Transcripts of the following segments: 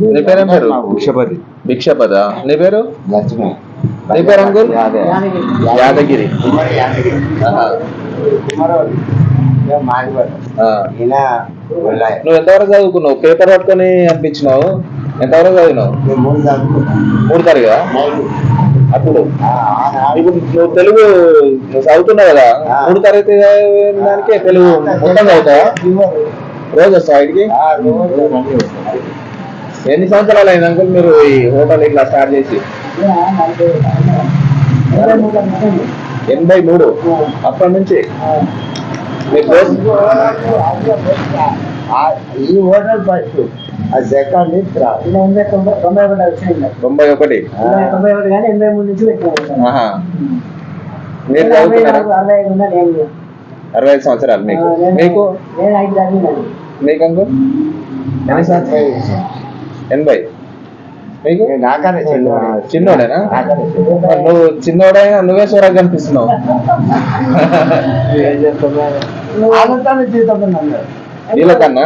నీ పేరేం పేరు వృషపతి భిక్షపద నీ పేరు? లక్ష్మి. నీ పేరు అంకుల్? యాదే. యాదగిరి. నువ్వు ఎంతవరకు చదువుకున్నావు? పేపర్ పట్టుకొని అనిపించినావు ఎంతవరకు చదివినావు? మూడు తరగా. అప్పుడు? ఇప్పుడు నువ్వు తెలుగు చదువుతున్నావు కదా. మూడు తరగతి దానికే తెలుగు మొత్తం చదువుతావా. రోజు వస్తావా ఇంటికి? ఎన్ని సంవత్సరాలు అయింది అంకుల్ మీరు ఈ హోటల్ ఇట్లా స్టార్ట్ చేసి? ఎనభై మూడు. అప్పటి నుంచి? మీ ప్లేస్ ఆ, ఈ హోటల్ ఫస్ట్ ఆ సెకండ్ తొంభై తొంభై ఒకటి వచ్చింది. తొంభై ఒకటి. తొంభై ఒకటి కానీ ఎనభై మూడు నుంచి పెట్టాను అరవై ఐదు సంవత్సరాలు మీకు. మీకు? నేను ఐదు చదివినాను మీకు అంకుల్? ఎన్ని సంవత్సరాలు. ఎనభై. మీకు? నాకనే. చిన్నోడేనా? నువ్వు చిన్నోడైనా నువ్వే సూరగా కనిపిస్తున్నావు. వీళ్ళకన్నా?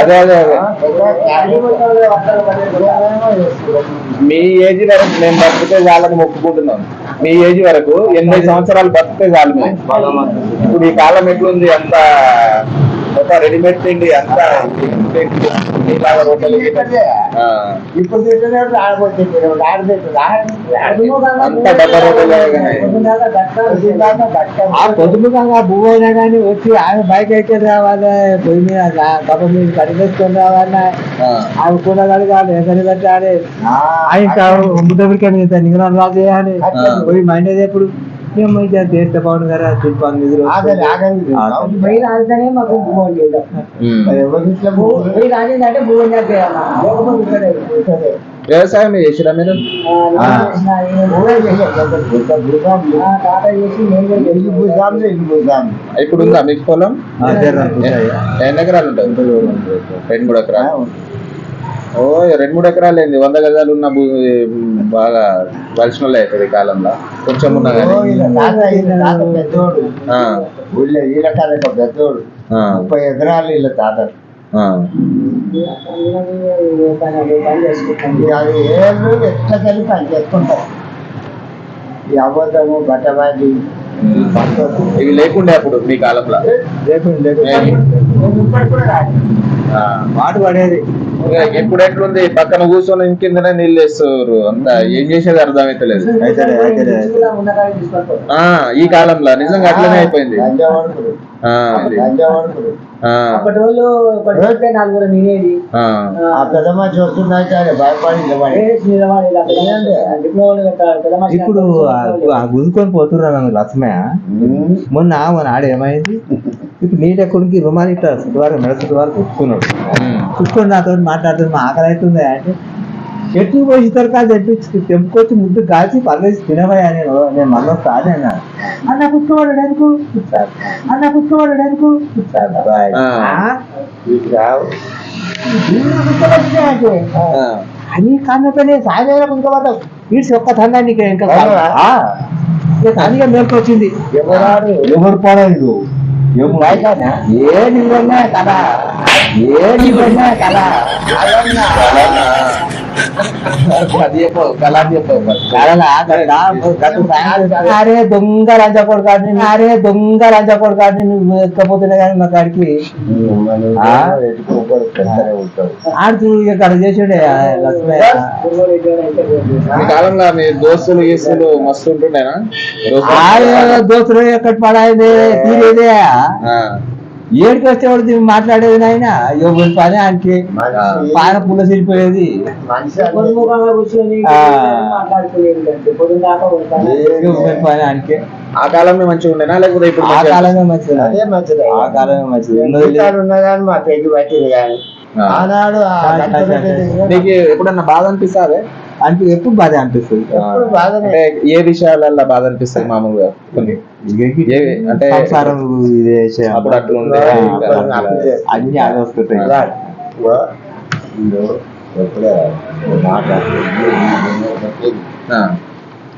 అదే అదే. మీ ఏజ్ వరకు నేను బతికితే చాలని మొక్కుకుంటున్నాను. మీ ఏజ్ వరకు ఎనిమిది సంవత్సరాలు బతికితే చాలు. మేము ఇప్పుడు ఈ కాలం ఎట్లుంది? అంత ఒక రెడీమేడ్ తిండి అంత ఇప్పుడు తింటున్నాడు ఆడబోతుంది ఆడబెట్టు డబ్బా. ఆ పొదుపుగా భూ అయినా కానీ వచ్చి ఆమె బైక్ అయితే రావాలి పొయ్యి మీద గప్ప మీద కడిగేసుకొని రావాలి. ఆ. ఆమె కూడా కడగాలి ఎక్కడి పెట్టాలి. ఆయన రాదు చేయాలి ఆ. పోయి మైండ్ ఎప్పుడు? ఏమైతే తీర్థ పవన్ గారు ఇక్కడ వ్యవసాయం చేసిరా మీరు? ఆ, ఆ, ఇప్పుడు ఉందా మీకు పొలం? ఎన్ని ఎకరాలు ఉంటుంది రెండు మూడు ఎకరాలు. ఓ రెండు మూడు ఎకరాలు ఏంది వంద గజాలు ఉన్న భూ బాగా వాళ్ళు అవుతుంది ఈ కాలంలో. కొంచెం ఉన్నా కానీ పెద్దోడు. ఊళ్ళో ఈల కాదు పెద్దోడు. ఆ, ముప్పై ఎకరాలు వీళ్ళ తాత. అది ఏళ్ళు ఎట్లకెళ్ళి పని చేసుకుంటారు ఈ అబద్ధము బట్టబాజీ ఇవి లేకుండే అప్పుడు మీ కాలంలో? ఆ. మాట పడేది. ఇప్పుడు ఎట్లుంది? పక్కన కూర్చొని ఇంకిందనే నీళ్ళు వేస్తారు అంత ఏం చేసేది అర్థమైతలేదు. ఆ ఈ కాలంలో. నిజంగా అట్లనే అయిపోయింది. ఇప్పుడు గుంజుకొని పోతున్నారు లక్ష్మయ్య? మొన్న మన ఆడ ఏమైంది? ఇప్పుడు నీట కొడుకు రుమాలి ఇట్లా చుట్టువారు మెడ కుట్టుకున్నాడు ఉమ్. కుట్టుకొని నాతో మాట్లాడుతుంది మా ఆకలి అవుతుంది అంటే చెట్టు పోయి తరకాలు తెప్పించి తెంపుకొచ్చి ముద్దు కాల్చి పర్లేసి తినవయ్యా నేను నేను మళ్ళీ వస్తా అని అన్నాడు అన్న కుట్టుకోవడం ఎందుకు? అన్న అంటే ఆ. అని కన్నతోనే సాయంత్రం కుట్టుకోవద్దాం వీడ్స్ ఒక్క తండా నీకు ఇంకా. ఇక వచ్చింది ఎవరాడు? ఎవరు పడలేదు ఏ నిజంగా కదా? ఏ నిజంగా కదా? అరే దొంగ లంచ కొడుకాడిని అరే దొంగ లంచ కొడుకాడిని నువ్వు ఎక్కపోతున్నా కానీ మా కాడికి. ఆ? ఎట్టుకోకూడదు పెద్దనే ఉంటాడు ఆడుతూ ఇక్కడ చేసాడే కాలంలో మీ దోస్తులు గీస్తులు మస్తు ఉంటుండేనా? దోస్తులు? ఎక్కడ పడాయింది తీరేదే. ఏడికి వచ్చేవాడు మాట్లాడేది నాయన? ఎవరి పని ఆయనకి మనిషి. పాన పుల్ల సిరిపోయేది. అంటే ఎవరి పని ఆ కాలమే మంచిగా ఉండేనా? లేకపోతే ఇప్పుడు ఆ కాలమే మంచిది అదే మంచిది ఆ కాలమే మంచిది ఉన్నది లేదు. జీతాలు ఉన్నా కానీ మా పెళ్ళి పట్టింది కానీ. ఆనాడు నీకు ఎప్పుడన్నా బాధ అనిపిస్తుంది? అంటే ఎప్పుడు బాధ అనిపిస్తుంది? అంటే ఏ విషయాలలో బాధ అనిపిస్తుంది మామూలుగా? కొన్ని? అంటే సంసారం ఇదే. అప్పుడు అట్లా ఉండే అన్ని ఆలోచిస్తుంటాయి.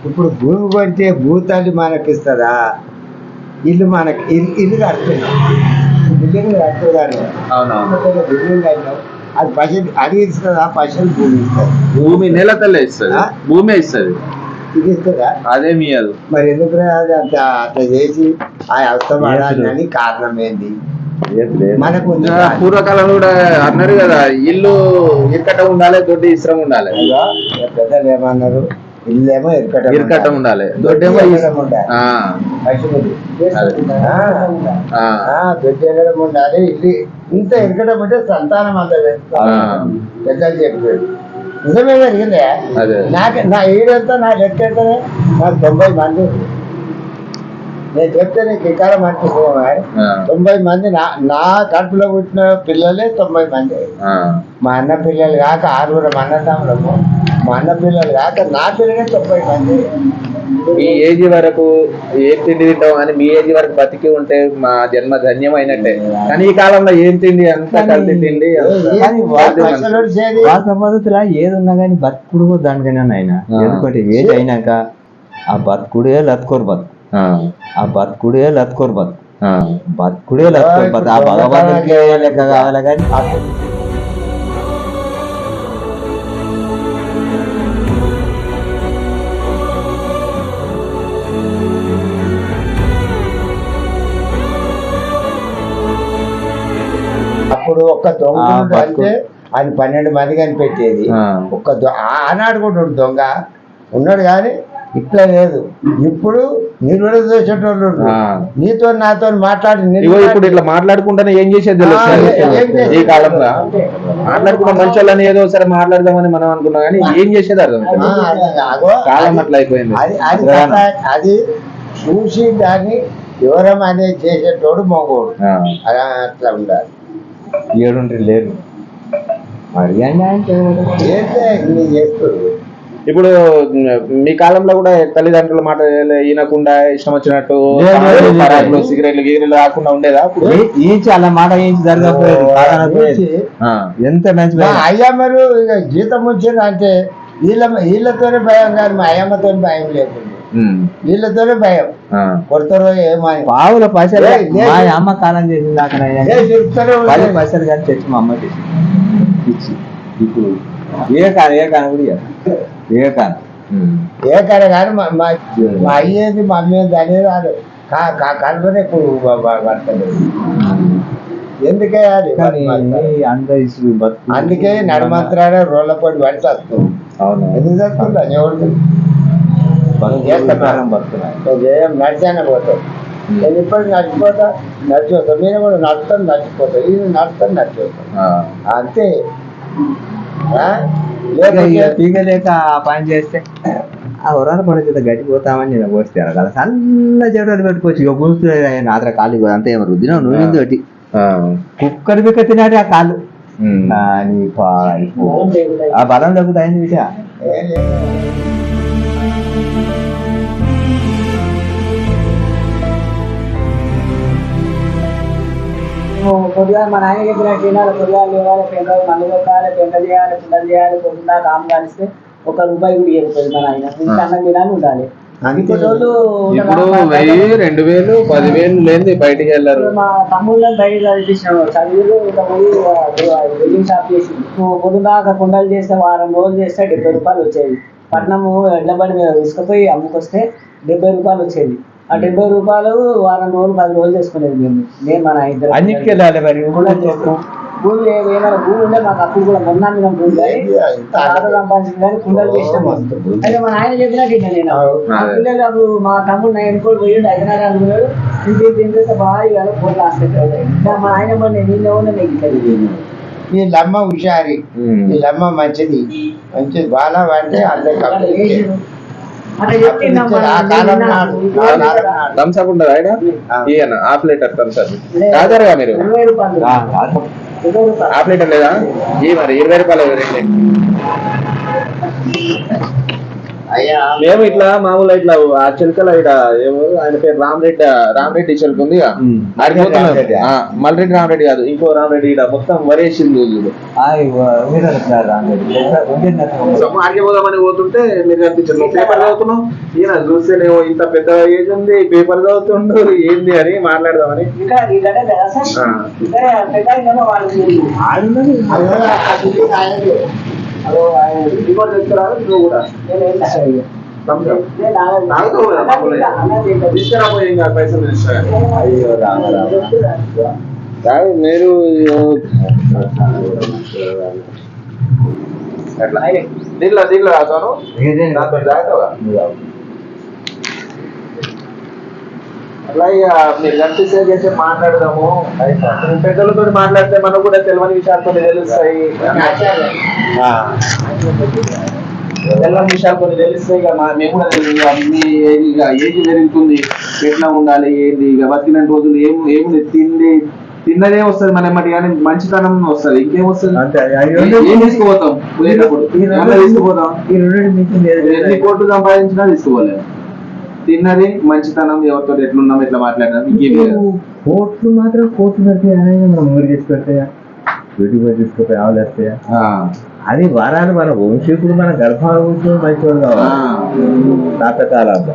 ఇప్పుడు భూమి కొంటే భూతాన్ని మనకిస్తుందా ఇల్లు మనకి ఇల్లు ఇల్లు కడుతున్నాం బిల్డింగ్ కట్టుకోదాన్ని అవునవును బిల్డింగ్ కట్టినాం. అది పైసలు అది ఇస్తుంది? పైసలు భూమి ఇస్తుంది భూమి నెల తల్ల ఇస్తుంది? భూమి ఇస్తుంది. ఇది ఇస్తుందా? అదే మీ అది మరి ఎందుకు అంత అట్లా చేసి ఆ అవసరం కారణం ఏంది? మనకు పూర్వకాలంలో కూడా అన్నారు కదా ఇల్లు ఇరకట ఉండాలి దొడ్డి ఇస్త్రం ఉండాలి. పెద్దలు ఏమన్నారు? ఇల్లేమో ఇరకటం ఇరకట ఉండాలి. దొడ్డేమో ఇస్- ఉండాలి? ఆ, ఆ, దొడ్డి ఉండాలి? ఇల్లు ఇంత ఇరకటం ఉంటే సంతానం అంత ఆ. పెద్దలు చెప్పారు నిజమే జరిగిందే నాకు నా ఈడంతా నా లెక్క ఎంతనే? నాకు తొంభై మంది. నేను చెప్తే నీకు ఇక్కడ అనిపిస్తుంది ఆ, తొంభై మంది నా నా కడుపులో పుట్టిన పిల్లలే తొంభై మంది. మా అన్న పిల్లలు కాక ఆరుగురు అన్నదమ్ములము మా అన్న పిల్లలు కాక నా పిల్లలే తొంభై మంది. మీ ఏజ్ వరకు ఏం తిండి తింటాం అని మీ ఏజ్ వరకు బతికి ఉంటే మా జన్మ ధన్యమైనట్టే. కానీ ఈ కాలంలో ఏం తిండి అంతా కలిసి తిండి పద్ధతిలో ఏది ఉన్నా కానీ బతుకుడు కూడా దానికైనా ఆయన. ఎందుకంటే ఏది అయినాక ఆ బతుకుడే లత్కోరు బతుకు. ఆ, ఆ బతుకుడే లత్కోరు బతుకు. ఆ, బతుకుడే లత్కోరు బతుకు. ఆ భగవంతుడికి లెక్క కావాలి కానీ? ఒక్క దొంగ. అంటే ఆయన పన్నెండు మంది కనిపెట్టేది. ఒక్క ఆనాడు కూడా దొంగ. ఉన్నాడు కానీ ఇట్లా లేదు. ఇప్పుడు నిరుడు చేసేటోళ్ళు. నీతో నాతో మాట్లాడి ఇప్పుడు ఇట్లా మాట్లాడుకుంటేనే ఏం చేసేది? ఈ కాలంలో. మాట్లాడుకుంటే మంచి వాళ్ళని ఏదో ఒకసారి మాట్లాడదామని మనం అనుకున్నాం కానీ ఏం చేసేది అర్థం కాలం అట్లా అయిపోయింది. అది అది చూసి దాన్ని వివరం అనేది చేసేటోడు మగోడు. అలా అట్లా ఉండాలి. మరి ఇన్ని చేస్తుంది ఇప్పుడు మీ కాలంలో కూడా తల్లిదండ్రుల మాట ఈనకుండా ఇష్టం వచ్చినట్టు లేదు, లేదు, లేదు. పరాకులు సిగరెట్లు గిగరెట్లు కాకుండా ఉండేదా ఈ- ఈంచి అలా మాట ఈంచి జరగకపోయేది ఎంత మంచి మా పని. అయ్యమ్మరు ఇక జీతం వచ్చింది అంటే వీళ్ళ వీళ్ళతోనే భయం కానీ మా అయ్యమ్మతో భయం లేకుండా వీళ్ళతోనే భయం. కొడతారో ఏమని పావుల పైసలు. మా అమ్మ కాలం చేసింది చెప్తారో పది పైసలు కానీ తెచ్చి మా అమ్మకి ఇచ్చి ఇచ్చి. ఇప్పుడు ఏ కాను ఏ కాను కూడా. ఏ కాను ఉమ్. ఏ కర కానీ మా అయ్యేది మా అమ్మేది అనేది రాదు. కా కా కనుకొని ఇప్పుడు పడుతుంది ఎందుకే అది? కానీ అందుకే నడమంత్రాడే రోళ్ళ పొడి పడి వస్తుంది అవును. ఎందుకు వస్తుందా ఎవరు బతుకు చేస్తా ప్రకారం బతుకున్నాయి. ఏం నడిచానే పోతాం నేను ఇప్పుడు నడిచిపోతా నడిచిపోతాం. మీరు కూడా నడుస్తాను నడిచిపోతాం ఇది నడుస్తాను నడిచిపోతాం. ఆ, అంతే. పీకలేక ఆ పని చేస్తే ఆ వరాల పడి చేత గట్టిపోతామని నేను పోస్తాను కదా సన్న చెడు పెట్టుకోవచ్చు ఇక కూర్చుని నాత్ర కాలు ఇవ్వదు. అంతే ఏమో రుద్దిన? నువ్వు ఆ, కుక్కర్ బిక్క తినాడు ఆ కాళ్ళు. ఉమ్. ఆ, బలం అయింది విషయం కొద్దిగా మా నాయన చెప్పిన తినాలి కొద్దిగా లేవాలి పెండ మందు కొట్టాలి పెండ చేయాలి కుండలు చేయాలి పొద్దున్న కాము కాలిస్తే ఒక రూపాయి కూడా ఇవ్వకపోయింది మా నాయన ఇంత అన్నం తినాలి ఉండాలి ఇప్పుడు వెయ్యి రెండు వేలు పదివేలు లేని బయటికి వెళ్ళారు మా తమ్ముళ్ళని బయట చదివించినాడు చదివిలు ఇంకా షాప్ చేసి కుండలు చేస్తే వారం రోజులు చేస్తే డెబ్బై రూపాయలు వచ్చేది పట్నము ఎడ్ల బండి మీద తీసుకుపోయి అమ్ముకొస్తే డెబ్బై రూపాయలు వచ్చేది. ఆ డెబ్బై రూపాయలు వారం రోజులు పది రోజులు చేసుకునేది మేము. నేను మన ఇద్దరు అన్నిటికీ వెళ్ళాలి మరి భూమి ఏమైనా భూమి ఉండే మాకు అప్పుడు కూడా మొన్న మీద భూమి సంపాదించింది కానీ కుండలు చేసినాం. అయితే మా ఆయన చెప్పినట్టు నేను. మా పిల్లలు అప్పుడు మా తమ్ముడు నైన్ కూడా పోయిండు ఐదున్నర అనుకున్నాడు ఇంటి తింటే బాగా ఇవాళ ఫోన్లు ఆస్తుంది మా ఆయన మొన్న నీళ్ళు ఉన్న నీకు తెలియదు వీళ్ళమ్మ హుషారి ఉమ్. వీళ్ళమ్మ మంచిది. మంచిది బాగా అంటే అందరు అట్లా చెప్తే ఆ కాలం నాడు ఆ కాలం నాడు. థమ్స్ అప్ ఉండదా ఆయన? ఈయన హాఫ్ లీటర్ థమ్స్ అప్. తాగారుగా మీరు? ఇరవై రూపాయలు. ఆ, కాదు. ఇరవై రూపాయలు. హాఫ్ లీటర్ లేదా? ఈ మరి ఇరవై రూపాయలు మేము ఇట్లా మామూలు ఇట్లా ఆ చిలకల ఇక్కడ ఏమో ఆయన పేరు రామరెడ్డి రామరెడ్డి చిలక ఉంది ఉమ్. ఆడికి పోతున్నాం. రామరెడ్డి. ఆ, మల్రెడ్డి రామరెడ్డి కాదు ఇంకో రామరెడ్డి ఇక్కడ మొత్తం వరేసింది చూడు. సో ఆడికి పోదామని పోతుంటే మీరు కనిపించారు. పేపర్ చదువుతున్నావు? ఈయన చూస్తేనేమో ఇంత పెద్ద ఏజ్ ఉంది పేపర్ చదువుతుండు ఏంది అని మాట్లాడదామని. అదో ఆయన రిపోర్ట్ తెచ్చుకురా నువ్వు కూడా. తమ్ముడు. తాగుతావు కదా మామూలుగా. తీసుకురా పోయి ఇంకా పైసలు తీసుకురా. అయ్యో రామ రామ కాదు మీరు అట్లా దీంట్లో దీంట్లో రాతాను దాంతో తాగుతావా అట్లా ఇక మీరు కనిపిస్తే చేసి మాట్లాడదాము పెద్దలతో మాట్లాడితే మనకు కూడా తెలియని విషయాలు కొన్ని తెలుస్తాయి తెలియని విషయాలు కొన్ని తెలుస్తాయి ఇక మేము కూడా మీ ఇక ఏజ్ పెరుగుతుంది ఎట్లా ఉండాలి? ఏంది? ఇక బతికిన రోజులు ఏం ఏమి తిండి తిన్నదే వస్తుంది మన ఎమ్మటి కానీ మంచితనం వస్తుంది. ఇంకేం వస్తుంది? ఏం- తీసుకుపోతాం? పోయేటప్పుడు. తీసుకుపోతాం. ఏది. ఎన్ని కోట్లు సంపాదించినా తీసుకోలేదు తిన్నది మంచితనం ఎవరితో ఎట్లున్నాం ఎట్లా మాట్లాడినాం ఇంకేం కోట్లు మాత్రం కోట్లు పెడితే మనం ఊరు తీసుకొస్తే వీటికి పోయి తీసుకుంటే ఆవులేస్తే? ఆ, అది వరాలు మన వంశీకుడు మన గర్భాలు కూర్చొని మంచివాడు కావాలి. తాతకాలంలో.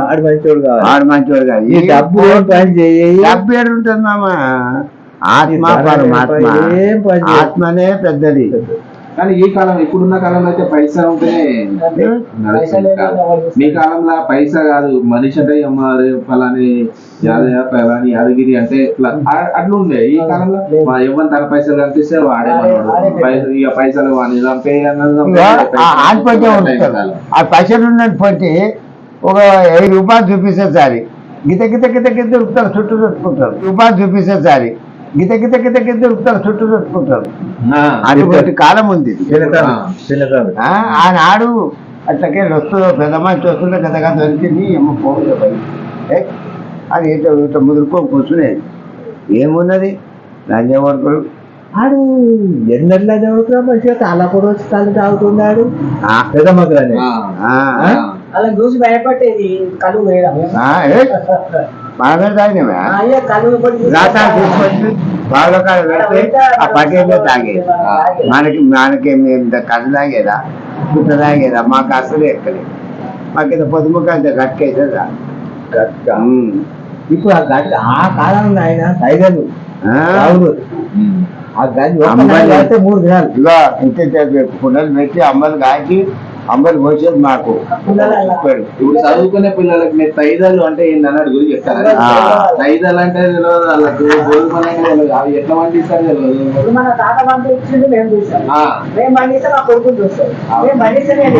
వాడు మంచివాడు కావాలి. వాడు మంచివాడు కాదు ఈ డబ్బు ఏం పని చేయి? డబ్బు ఏడుంటుంది మామ. ఆత్మ పరమాత్మ. ఆత్మనే పెద్దది. కానీ ఈ కాలం ఇప్పుడున్న కాలంలో అయితే పైసా ఉంటేనే. మీ కాలంలో పైసా కాదు. మనిషి అంటే అమ్మారు ఫలాని యాదయ్య ఫలాని యాదగిరి అంటే ఇట్లా అట్లుండే ఈ కాలంలో మా ఎవరి తన పైసలు కనిపిస్తే వాడే. పైసలు ఇక పైసలు వాడిని చంపే. ఆ పైసలు. ఉన్నట్టు పోతే ఒక వెయ్యి రూపాయలు చూపిస్తే సారి గిత గిత గిత గిత చుట్టూ చుట్టుకుంటారు. రూపాయలు చూపిస్తే సారి గిత గిత గిత గిత దొరుకుతారు చుట్టూ చుట్టుకుంటారు అటువంటి కాలం ఉంది ఆనాడు అట్లకే వస్తుందో పెద్ద మనిషి వస్తుందో గతగా దొరికింది ఏమో ఏ, అది ఇట్లా ముదురుకొని కూర్చునేది ఏమున్నది? లంజ వర్కులు ఆడు ఎన్నెట్లా చదువుతున్నా మంచిగా తాళపూడ వచ్చి తాళి తాగుతున్నాడు ఆ, పెద్ద ఆ. అలా చూసి భయపట్టేది కళ్ళు వేయడం మనమే రాతా తీసుకొచ్చి బాగా పెడితే ఆ పట్టేదే తాగేది. మనకి మనకి మేము కథ తాగేదా? పుట్ట తాగేదా? మాకు అసలు ఎక్కలేదు. మాకు ఇంత పొదుముక అంత గట్కేసేదా? గట్క. ఇప్పుడు ఆ గట్ట ఆ కాలంలో ఆయన రావులు ఆ? గంజి మూడు దినాలు. ఇంత కుండలు పెట్టి అమ్మలు కాచి అమ్మలు పోసేది మాకు. చెప్పాడు. ఇప్పుడు చదువుకునే పిల్లలకి మీరు తైదాలు అంటే ఏంటని అడుగు చెప్తారా? ఆ. తైదాలు అంటే తెలియదు వాళ్ళకు గోధుమలు అంటే తెలియదు. అవి ఎట్లా పండిస్తారు తెలియదు. మన తాత పంట ఇచ్చింది మేము చూసాం ఆ. మేము పండిస్తే మా కొడుకులు చూస్తాం మేము పండిస్తే నేను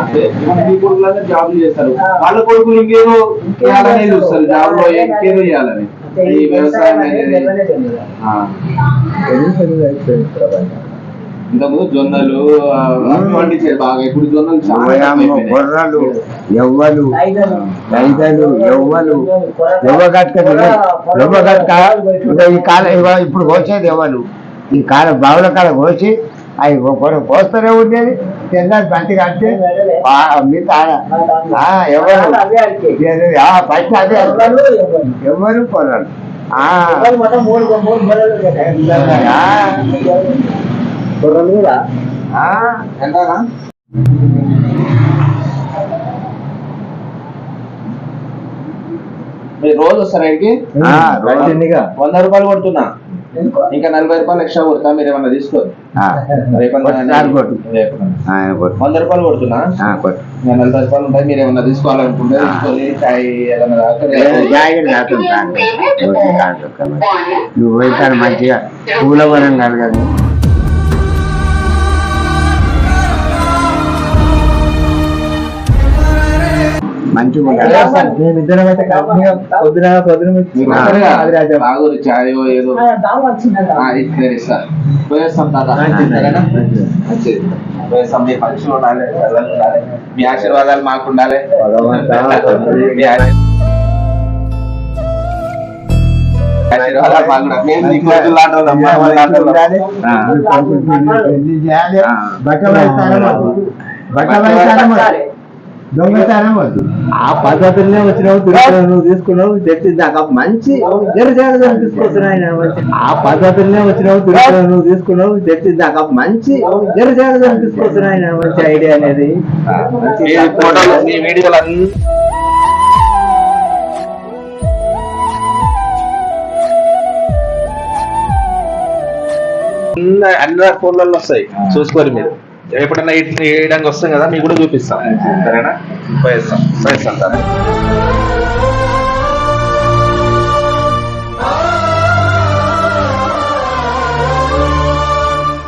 అంటే ఇప్పుడు మీ కొడుకులందరూ జాబ్లు చేస్తారు. వాళ్ళ కొడుకులు ఇంకేదో చేయాలని చూస్తారు. జాబ్లో ఇంకేదో చేయాలని. ఈ వ్యవసాయం అనేది ఇంతకుముందు జొన్నలు బాగా ఇప్పుడు జొన్నలు. గొర్రెలు ఎవ్వలు రైతులు ఎవ్వలు ఎవ్వ గట్క ఎవ్వ గట్క ఇంకా ఈ కాలం ఇప్పుడు పోసేది ఎవరు ఈ కాలం బావుల కాడ పోసి అవి కొన్ని పోస్తూనే ఉండేది. తెల్లారి బంతి కడితే మిగతా ఆ, ఎవరు పైస అదే. ఎవరు కొనరు కూడా ఆ, ఎంతనా మీరు రోజు వస్తారా. వంద రూపాయలు కొడుతున్నా. ఇంకా నలభై రూపాయలు ఎక్స్ట్రా కొడతా మీరు ఏమన్నా తీసుకోరు. వంద రూపాయలు కొడుతున్నా? ఆ, కొట్టు. ఇంకా నలభై రూపాయలు ఉంటాయి మీరు ఏమన్నా తీసుకోవాలనుకుంటే తీసుకొని చాయ్ కాదు, కాదు. కాదు, కాదు. నువ్వు మంచిగా పూల వరం కలగదు మంచిగా. మేమిద్దరం అయితే పొద్దున పొద్దున. తాగురు చాయ్ ఏదో. ఆ, దాము వచ్చిందంట ఆ, ఇట్లా ఇస్తా పోయేస్తాం తాత. పోయేస్తాం. మీ పరీక్షలు ఉండాలి ఉండాలి. మీ ఆశీర్వాదాలు మాకు ఉండాలి. ఆశీర్వాదాలు మాకు. మేము నీ కొడుకులు లాంటి వాళ్ళం, మా వాళ్ళ లాంటి వాళ్ళం. ఉండాలి. ఆ. నీ కొడుకు పెళ్ళి పెళ్ళి చేయాలి ఆ. బట్టలు వేస్తాను మాకు. బట్టబయలు వద్దు దొంగతనం వద్దు ఆ పద్ధతులనే వచ్చినావు నువ్వు తీసుకున్నావు తెచ్చి దాకా మంచి ఆయన మంచి. ఆ పద్ధతులనే వచ్చినావు నువ్వు తీసుకున్నావు తెచ్చి దాకా మంచి జరజాగా తీసుకొస్తున్నావు ఆయన మంచి ఐడియా అనేది. అన్ని ఫోన్లలో వస్తాయి చూసుకోరు మీరు. ఎప్పుడైనా వేయడానికి వస్తాం కదా మీకు కూడా చూపిస్తాం. సరేనా? పోయేస్తాం సరే